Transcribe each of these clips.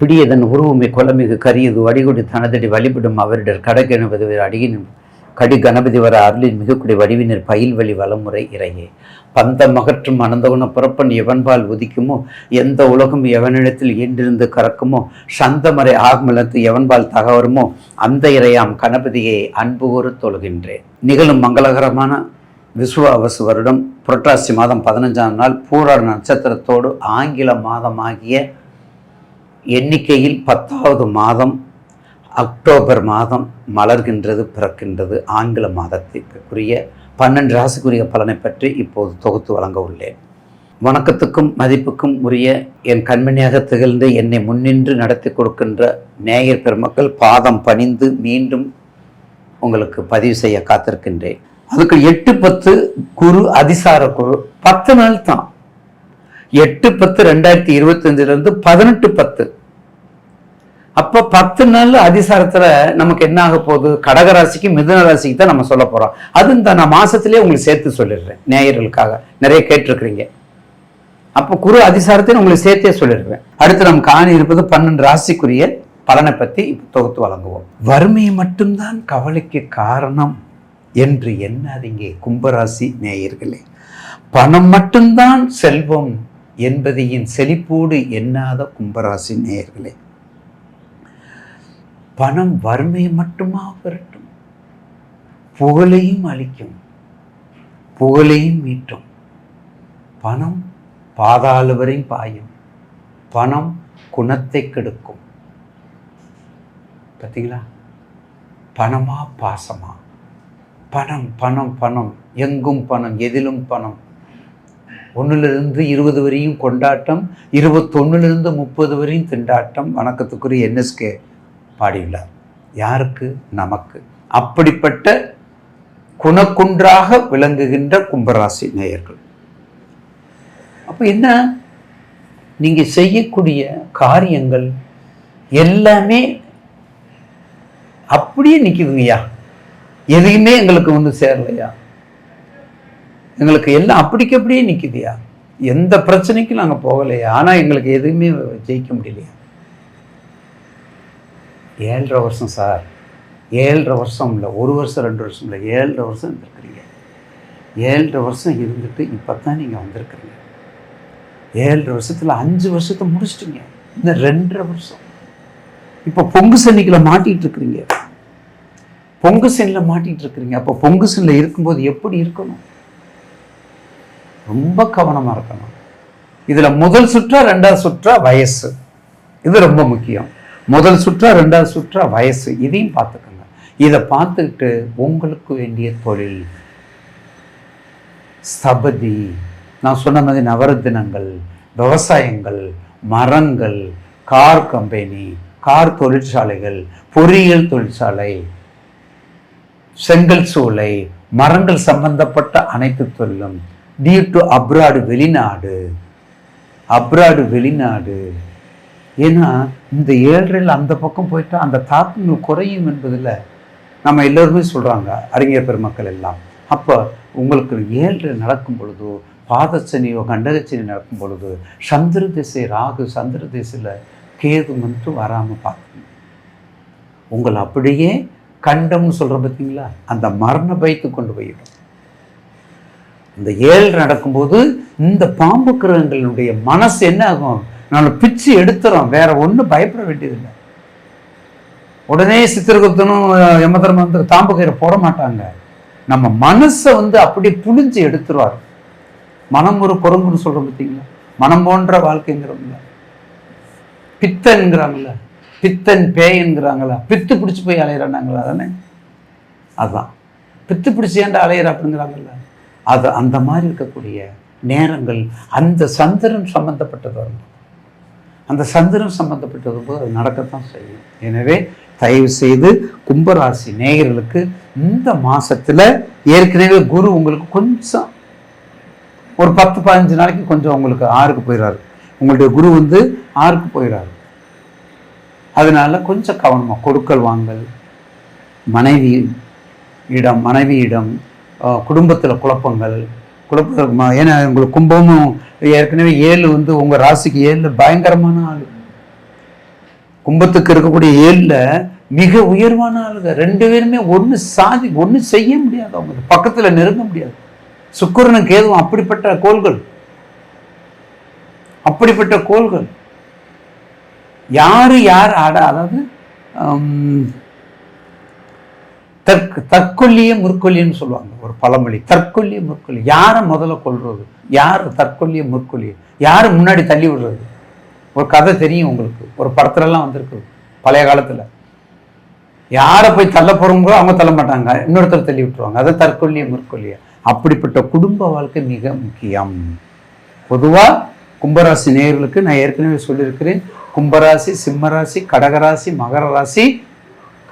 பிடியதன் உருவமை கொலமிகு கரியது வடிகுடி தனதடி வழிபடும் அவரிடர் கடகணபதி அடியின் கடி கணபதி வர அருளின் மிகக்குடி வடிவினர் பயில் வழி வளமுறை இறையே. பந்த மகற்றும் அனந்தகுண புறப்பன் எவன்பால் உதிக்குமோ? எந்த உலகம் எவனிடத்தில் ஈண்டிருந்து கறக்குமோ? சந்தமறை ஆகமலத்து எவன்பால் தகவருமோ அந்த இறையாம் கணபதியை அன்பு கூறு தொழுகின்றேன் நிகழும் மங்களகரமான விசுவாவசு வருடம் புரட்டாசி மாதம் பதினஞ்சாம் நாள் பூராட நட்சத்திரத்தோடு ஆங்கில மாதமாகிய எண்ணிக்கையில் பத்தாவது மாதம் அக்டோபர் மாதம் மலர்கின்றது பிறக்கின்றது ஆங்கில மாதத்திற்குரிய பன்னெண்டு ராசிக்குரிய பலனை பற்றி இப்போது தொகுத்து வழங்க உள்ளேன். வணக்கத்துக்கும் மதிப்புக்கும் உரிய என் கண்மணியாக திகழ்ந்து என்னை முன்னின்று நடத்தி கொடுக்கின்ற நேயர் பெருமக்கள் பாதம் பணிந்து மீண்டும் உங்களுக்கு பதிவு செய்ய காத்திருக்கின்றேன். அதுக்கு எட்டு பத்து குரு அதிசார குரு பத்து நாள் தான். எட்டு பத்து ரெண்டாயிரத்தி இருபத்தஞ்சிலிருந்து பதினெட்டு பத்து. அப்ப பத்து நாள் அதிசாரத்துல நமக்கு என்ன ஆக போகுது? கடகராசிக்கு மிதுன ராசிக்கு தான் நம்ம சொல்ல போறோம். அது இந்த நான் மாசத்திலேயே உங்களுக்கு சேர்த்து சொல்லிடுறேன். நேயர்களுக்காக நிறைய கேட்டிருக்கிறீங்க. அப்போ குரு அதிசாரத்தை உங்களுக்கு சேர்த்தே சொல்லிடுறேன். அடுத்து நம்ம காணி இருப்பது பன்னெண்டு ராசிக்குரிய பலனை பத்தி தொகுத்து வழங்குவோம். வறுமை மட்டும்தான் கவலைக்கு காரணம் என்று எண்ணாதீங்க கும்பராசி நேயர்களே. பணம் மட்டும்தான் செல்வம் என்பதையின் செழிப்போடு எண்ணாத கும்பராசி நேயர்களே. பணம் வறுமையை மட்டுமா விரட்டும்? புகழையும் அளிக்கும் புகழையும் மீட்டும். பணம் பாதாள வரை பாயும். பணம் குணத்தை கெடுக்கும். பார்த்தீங்களா பணமா பாசமா? பணம் பணம் பணம். எங்கும் பணம் எதிலும் பணம். ஒன்றுலேருந்து இருபது வரையும் கொண்டாட்டம் இருபத்தொன்னுலேருந்து முப்பது வரையும் திண்டாட்டம். வணக்கத்துக்குரிய என்எஸ்கே பாடியுள்ளார் யாருக்கு? நமக்கு. அப்படிப்பட்ட குணக்குன்றாக விளங்குகின்ற கும்பராசி நேயர்கள். அப்போ என்ன? நீங்க செய்யக்கூடிய காரியங்கள் எல்லாமே அப்படியே நிற்குதுங்கய்யா எதையுமே எங்களுக்கு வந்து சேரலையா? எங்களுக்கு எல்லாம் அப்படிக்கு அப்படியே நிற்குதுயா எந்த பிரச்சனைக்கும் நாங்கள் போகலையா? ஆனால் எங்களுக்கு எதுவுமே ஜெயிக்க முடியலையா? ஏழரை வருஷம் சார். ஏழரை வருஷம் இல்லை ஒரு வருஷம் ரெண்டு வருஷம் இல்லை ஏழரை வருஷம் இருந்திருக்கிறீங்க. ஏழரை வருஷம் இருந்துட்டு இப்போ தான் நீங்கள் வந்திருக்கிறீங்க. ஏழரை வருஷத்தில் அஞ்சு வருஷத்தை முடிச்சிட்டிங்க. இந்த ரெண்டரை வருஷம். இப்போ பொங்கு சன்னிக்கில் மாட்டிகிட்டு இருக்கிறீங்க. பொங்கு சனியில் மாட்டிகிட்டு இருக்கிறீங்க. அப்போ பொங்கு சனியில் இருக்கும்போது எப்படி இருக்கணும்? ரொம்ப கவனமாக இருக்கணும். இதில் முதல் சுற்றா ரெண்டாவது சுற்றா வயசு. இது ரொம்ப முக்கியம். முதல் சுற்றா ரெண்டாவது சுற்றா வயசு இதையும் பார்த்துக்கோங்க. இதை பார்த்துக்கிட்டு உங்களுக்கு வேண்டிய தொழில். ஸ்தபதி. நான் சொன்ன மாதிரி நவரத்தினங்கள் விவசாயங்கள் மரங்கள் கார் கம்பெனி கார் தொழிற்சாலைகள் பொறியியல் தொழிற்சாலை செங்கல் சூளை மரங்கள் சம்பந்தப்பட்ட அனைத்து தொழிலும். டியூ டு அப்ராடு வெளிநாடு அப்ராடு வெளிநாடு. ஏன்னா இந்த ஏழரையில் அந்த பக்கம் போயிட்டா அந்த தாக்கம் குறையும் என்பதில் நம்ம எல்லோருமே சொல்கிறாங்க அறிஞர் பெருமக்கள் எல்லாம். அப்போ உங்களுக்கு ஏழரை நடக்கும் பொழுதோ பாதச்சனியோ கண்டகச்சனி நடக்கும் பொழுது சந்திர திசை ராகு சந்திர திசையில் கேது மட்டும் வராமல் பார்க்கணும். உங்களை அப்படியே கண்டம்னு சொல்கிற பார்த்தீங்களா? அந்த மரண பயத்து கொண்டு போயிடும். இந்த ஏழு நடக்கும்போது இந்த பாம்பு கிரகங்களினுடைய மனசு என்ன ஆகும்? நம்மளை பிச்சு எடுத்துறோம். வேற ஒன்றும் பயப்பட வேண்டியதில்லை. உடனே சித்திரகுப்தனும் யமதர்மம் வந்து தாம்பு கயிறை போட மாட்டாங்க. நம்ம மனசை வந்து அப்படி புளிஞ்சு எடுத்துருவார். மனம் ஒரு குரங்குன்னு சொல்றோம் பார்த்தீங்களா மனம் போன்ற வாழ்க்கைங்கிறவங்கள பித்தன்கிறாங்கள பித்தன் பேயன்கிறாங்களா? பித்து பிடிச்சி போய் அலையிறானாங்களா? தானே அதுதான் பித்து பிடிச்சி ஏன்டா அலையிற அப்படிங்கிறாங்கல்ல? அது அந்த மாதிரி இருக்கக்கூடிய நேரங்கள் அந்த சந்திரன் சம்மந்தப்பட்டது வரும் அந்த சந்திரன் சம்பந்தப்பட்டது போது அது நடக்கத்தான் செய்யும். எனவே தயவு செய்து கும்பராசி நேயர்களுக்கு இந்த மாதத்தில் ஏற்கனவே குரு உங்களுக்கு கொஞ்சம் ஒரு பத்து பதினஞ்சு நாளைக்கு கொஞ்சம் உங்களுக்கு ஆறுக்கு போயிடாரு உங்களுடைய குரு வந்து ஆறுக்கு போயிடாரு அதனால் கொஞ்சம் கவனமாக கொடுக்கல் வாங்கல் மனைவி இடம் மனைவியிடம் குடும்பத்தில் குழப்பங்கள் குழப்ப ஏன்னா உங்களுக்கு கும்பமும் ஏற்கனவே ஏழு வந்து உங்கள் ராசிக்கு ஏழு பயங்கரமான ஆள். கும்பத்துக்கு இருக்கக்கூடிய ஏழுல மிக உயர்வான ஆளுங்க. ரெண்டு பேருமே ஒன்று சாதி ஒன்று செய்ய முடியாது அவங்க பக்கத்தில் நெருங்க முடியாது. சுக்கிரனும் ஏதும் அப்படிப்பட்ட கோள்கள். அப்படிப்பட்ட கோள்கள். யாரு யார் ஆட அதாவது தற்கு தற்கொல்லிய முற்கொல்லின்னு சொல்லுவாங்க. ஒரு பழமொழி. தற்கொல்லிய முற்கொல்லி. யாரை முதல்ல கொள்வது யார் தற்கொல்லிய முற்கொல்லி? யார் முன்னாடி தள்ளி விடுறது? ஒரு கதை தெரியும் உங்களுக்கு. ஒரு படத்துலலாம் வந்திருக்கு. பழைய காலத்தில். யாரை போய் தள்ள போகிறவங்களோ அவங்க தள்ள மாட்டாங்க. இன்னொருத்தர் தள்ளி விட்டுருவாங்க. அதை தற்கொல்லிய முற்கொல்லிய. அப்படிப்பட்ட குடும்ப வாழ்க்கை மிக முக்கியம். பொதுவாக கும்பராசி நேர்களுக்கு நான் ஏற்கனவே சொல்லியிருக்கிறேன். கும்பராசி சிம்மராசி கடகராசி மகர ராசி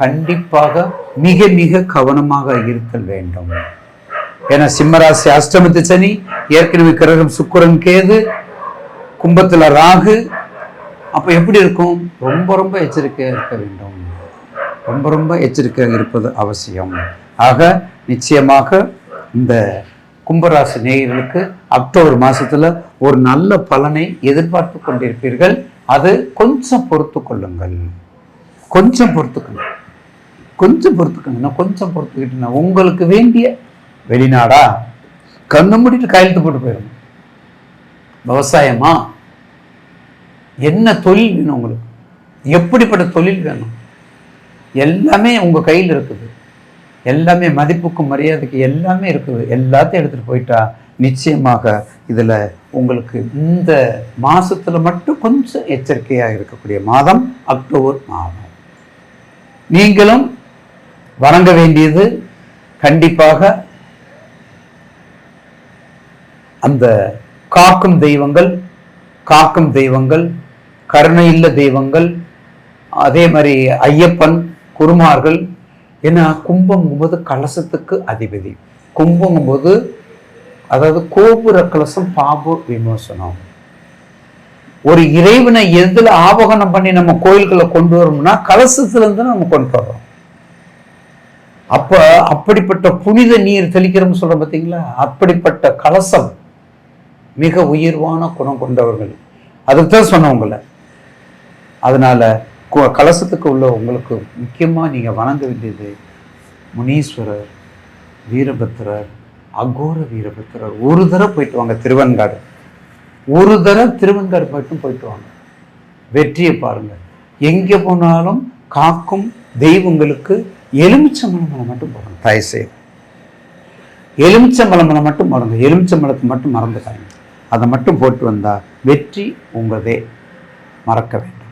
கண்டிப்பாக மிக மிக கவனமாக இருத்தல் வேண்டும். ஏன்னா சிம்மராசி அஷ்டமத்து சனி ஏற்கனவே கிரகம் சுக்கரன் கேது கும்பத்தில் ராகு. அப்போ எப்படி இருக்கும்? ரொம்ப ரொம்ப எச்சரிக்கையாக இருக்க வேண்டும். ரொம்ப ரொம்ப எச்சரிக்கையாக இருப்பது அவசியம். ஆக நிச்சயமாக இந்த கும்பராசி நேயர்களுக்கு அக்டோபர் மாதத்தில் ஒரு நல்ல பலனை எதிர்பார்த்து கொண்டிருப்பீர்கள். அது கொஞ்சம் பொறுத்து கொள்ளுங்கள். கொஞ்சம் பொறுத்துக்கணும் கொஞ்சம் பொறுத்துக்கங்கண்ணா கொஞ்சம் பொறுத்துக்கிட்டீங்கன்னா உங்களுக்கு வேண்டிய வெளிநாடா? கண்ணு மூடிட்டு கையெழுத்து போட்டு போயிடணும் விவசாயமா? என்ன தொழில் வேணும் உங்களுக்கு? எப்படிப்பட்ட தொழில் வேணும்? எல்லாமே உங்கள் கையில் இருக்குது. எல்லாமே மதிப்புக்கும் மரியாதைக்கு எல்லாமே இருக்குது. எல்லாத்தையும் எடுத்துகிட்டு போயிட்டா நிச்சயமாக இதில் உங்களுக்கு இந்த மாதத்தில் மட்டும் கொஞ்சம் எச்சரிக்கையாக இருக்கக்கூடிய மாதம் அக்டோபர் மாதம். நீங்களும் வணங்க வேண்டியது கண்டிப்பாக அந்த காக்கும் தெய்வங்கள் காக்கும் தெய்வங்கள் கருணையுள்ள தெய்வங்கள் அதே மாதிரி ஐயப்பன் குருமார்கள் ஏன்னா கும்பங்கும்போது கலசத்துக்கு அதிபதி. கும்பங்கும்போது அதாவது கோபுர கலசம் பாபு விமோசனம் ஒரு இறைவனை எதில் ஆபகனம் பண்ணி நம்ம கோயில்களை கொண்டு வரோம்னா கலசத்துல இருந்து நம்ம கொண்டு வர்றோம் அப்ப அப்படிப்பட்ட புனித நீர் தெளிக்கிறோம்னு சொல்கிறோம் பார்த்தீங்களா அப்படிப்பட்ட கலசம் மிக உயர்வான குணம் கொண்டவர்கள். அதுதான் சொன்னவங்கள அதனால கு- கலசத்துக்கு உள்ள உங்களுக்கு முக்கியமாக நீங்கள் வணங்க வேண்டியது முனீஸ்வரர் வீரபத்திரர் அகோர வீரபத்திரர் ஒரு தடவை போயிட்டு வாங்க திருவன்காடு ஒரு தடவை திருவன்காடு மட்டும் போயிட்டு வாங்க. வெற்றியை பாருங்கள் எங்கே போனாலும் காக்கும் தெய்வங்களுக்கு எலுமிச்சம்பழம் மட்டும் போடுங்க. தயவுசெய்து. எலுமிச்சம்பழம் மட்டும் போடுங்க. எலுமிச்சம்பழத்தை மட்டும் மறந்துக்காங்க அதை மட்டும் போட்டு வந்தா வெற்றி உங்களதே. மறக்க வேண்டாம்.